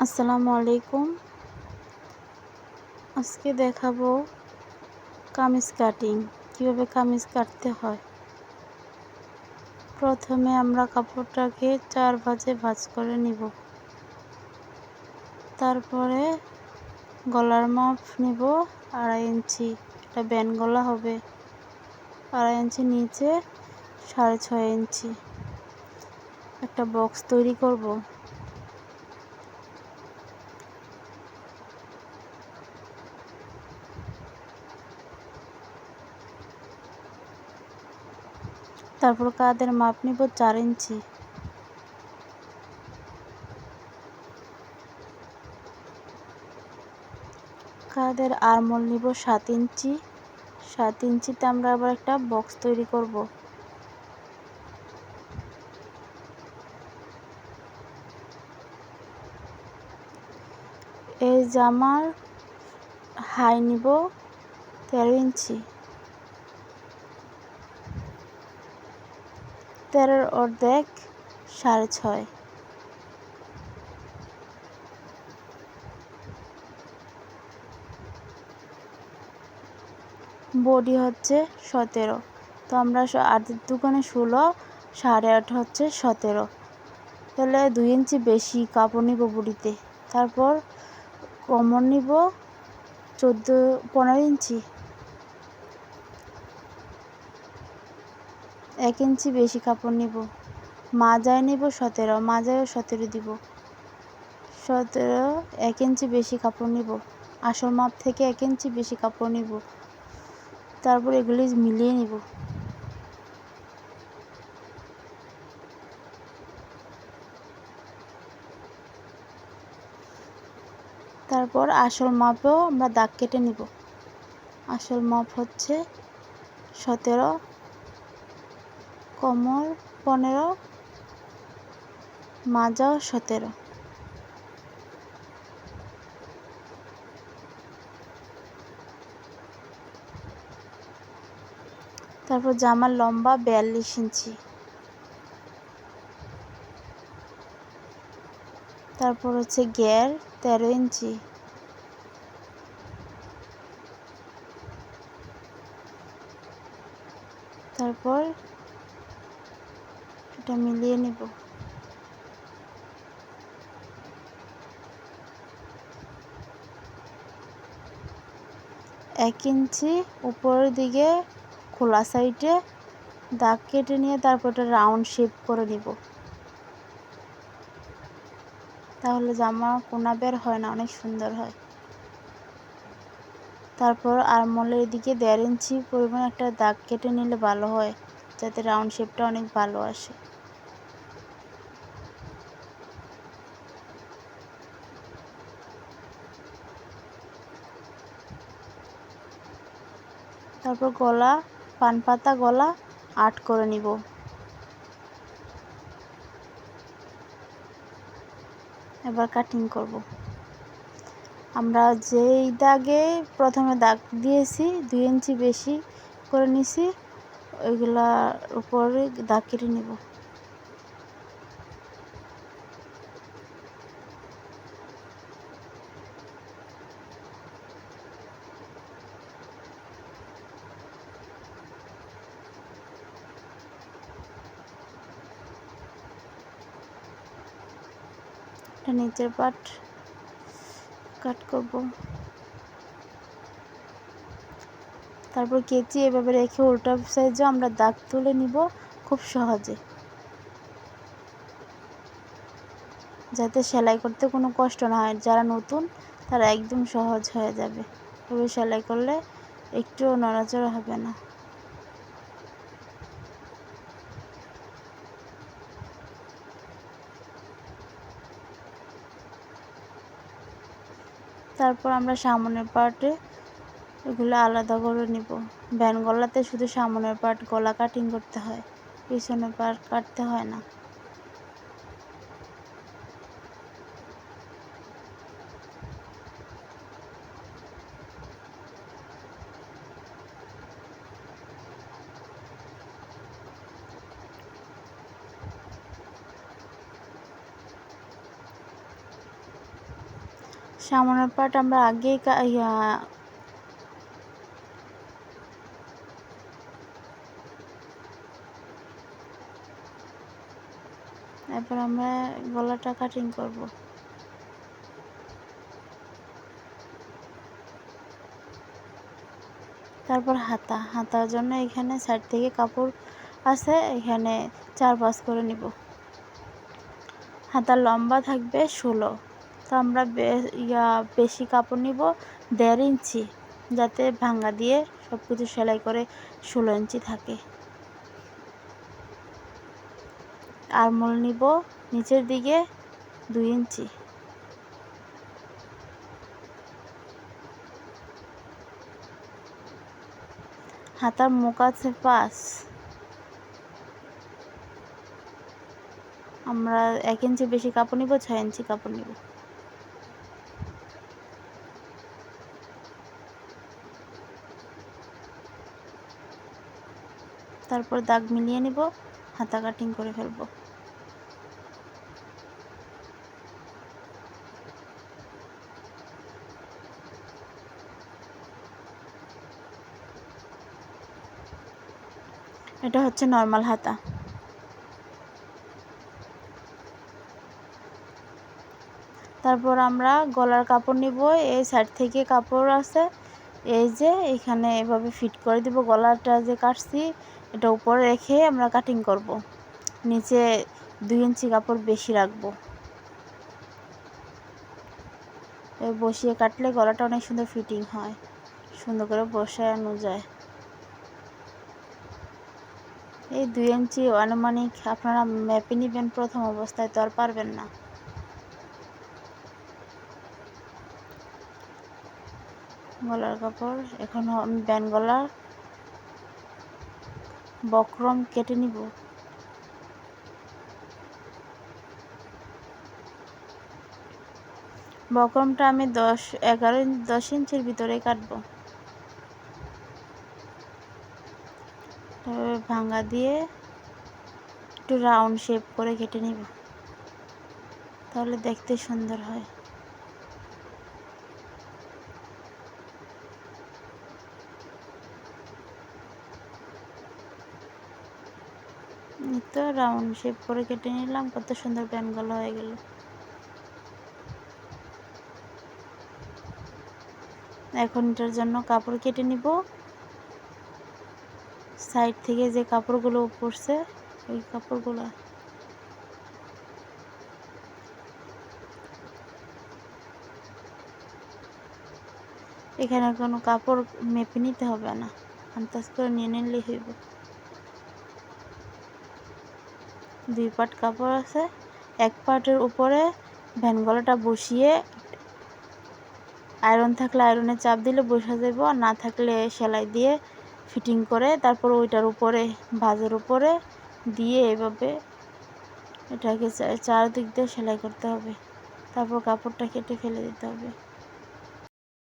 আসসালামু আলাইকুম। আজকে দেখাবো কামিজ কাটিং, কীভাবে কামিজ কাটতে হয়। প্রথমে আমরা কাপড়টাকে চার ভাজে ভাজ করে নিব। তারপরে গলার মাপ নিব আড়াই ইঞ্চি, এটা ব্যান গলা হবে। আড়াই ইঞ্চি নিচে সাড়ে ছয় ইঞ্চি। একটা বক্স তৈরি করব। তারপর কাদের মাপ নিব? চার ইঞ্চি। কাদের আরমোল নিব? সাত ইঞ্চি। সাত ইঞ্চিতে আমরা আবার একটা বক্স তৈরি করব। এই জামার হাই নিব, তেরো ইঞ্চি। তেরোর অর্ধেক সাড়ে ছয়। বডি হচ্ছে সতেরো। তো আমরা আটের দোকানে ষোলো, সাড়ে আট হচ্ছে সতেরো। তাহলে দুই ইঞ্চি বেশি কাপড় নিব বডিতে। তারপর কমর নিব চোদ্দ, পনেরো ইঞ্চি। এক ইঞ্চি বেশি কাপড় নিব। মাজায় নিব সতেরো, মাজায়ও সতেরো দিব। সতেরো, এক ইঞ্চি বেশি কাপড় নিব। আসল মাপ থেকে এক ইঞ্চি বেশি কাপড় নিব। তারপর এগুলি মিলিয়ে নিব। তারপর আসল মাপেও আমরা দাগ কেটে নিব। আসল মাপ হচ্ছে সতেরো কোমর পনেরো মাজাও সতেরো তারপর জামার লম্বা বিয়াল্লিশ ইঞ্চি। তারপর হচ্ছে গ্যার তেরো ইঞ্চি। তারপর এটা মিলিয়ে নেব। এক ইঞ্চি উপরের দিকে খোলা সাইডে দাগ কেটে নিয়ে তারপর এটা রাউন্ড শেপ করে নিব। তাহলে জামা কোনা বের হয় না, অনেক সুন্দর হয়। তারপর আরমোলের দিকে দেড় ইঞ্চি পরিমাণ একটা দাগ কেটে নিলে ভালো হয়, যাতে রাউন্ড শেপটা অনেক ভালো আসে। তারপর গলা পান পাতা গলা, আট করে নিব। এবার কাটিং করব। আমরা যেই দাগে প্রথমে দাগ দিয়েছি, দুই ইঞ্চি বেশি করে নিছি, ওইগুলার উপরে দাগ কেটে নিব। এটা নিচের পাট কাট করব। তারপর কেচি এভাবে রেখে উল্টা সাইজে আমরা দাগ তুলে নিব খুব সহজে। যাতে সেলাই করতে কোনো কষ্ট না হয়। যারা নতুন, তারা একদম সহজ হয়ে যাবে। এভাবে সেলাই করলে একটুও নড়াচড়া হবে না। তারপর আমরা সামনের পার্টে এগুলো আলাদা করে নিব। ভ্যান গলাতে শুধু সামনের পার্ট গলা কাটিং করতে হয়, পিছনের পার্ট কাটতে হয় না। সামনের পাট আমরা আগেই এরপর আমরা গলাটা কাটিং করব। তারপর হাতা। হাতার জন্য এখানে সাইড থেকে কাপড় আছে, এখানে চার পাঁচ করে নিব। হাতা লম্বা থাকবে ষোলো। তো আমরা ইয়া, বেশি কাপড় নিব দেড় ইঞ্চি যাতে ভাঙ্গা দিয়ে সব কিছু সেলাই করে ষোলো ইঞ্চি থাকে। আর মূল নিব নিচের দিকে দুই ইঞ্চি। হাতার মুখ আছে পাঁচ। আমরা এক ইঞ্চি বেশি কাপড় নিব, ছয় ইঞ্চি কাপড় নিব। তারপর দাগ মিলিয়ে নিব, হাতা কাটিং করে ফেলব। এটা হচ্ছে নর্মাল হাতা। তারপর আমরা গলার কাপড় নিব, এই সাইড থেকে কাপড় আছে। এই যে এখানে এভাবে ফিট করে দিব, গলাটা যে কাটছি, এটা উপরে রেখে আমরা কাটিং করব। নিচে দুই ইঞ্চি কাপড় বেশি রাখব। বসিয়ে কাটলে গলাটা অনেক সুন্দর ফিটিং হয়। সুন্দর করে বসানো যায়। এই দুই ইঞ্চি আনুমানিক আপনারা মেপে নেবেন প্রথম অবস্থায় তো আর পারবেন না। গলার কাপড়। এখন আমি ব্যান গলার। বক্রম কেটে নিব। বক্রমটা আমি দশ, এগারো ইঞ্চ দশ ইঞ্চির ভিতরে কাটবো। ভাঙা দিয়ে একটু রাউন্ড শেপ করে কেটে নিব। তাহলে দেখতে সুন্দর হয়। তো রাউন্ড শেপ করে কেটে নিলাম, কত সুন্দর প্যানগুলো হয়ে গেল। এখন এটার জন্য কাপড় কেটে নিব। সাইড থেকে যে কাপড়গুলো পড়ছে, ওই কাপড়গুলো। এখানে কোনো কাপড় মেপে নিতে হবে না। আন্দাজ করে নিয়ে নিলেই হইব। দুই পাট কাপড় আছে, এক পাটের উপরে ভ্যান গলাটা বসিয়ে আয়রন থাকলে আয়রনে চাপ দিলে বসা যাব না থাকলে সেলাই দিয়ে ফিটিং করে তারপর ওইটার উপরে, ভাজের উপরে দিয়ে এভাবে এটাকে চারদিক দিয়ে সেলাই করতে হবে। তারপর কাপড়টা কেটে ফেলে দিতে হবে।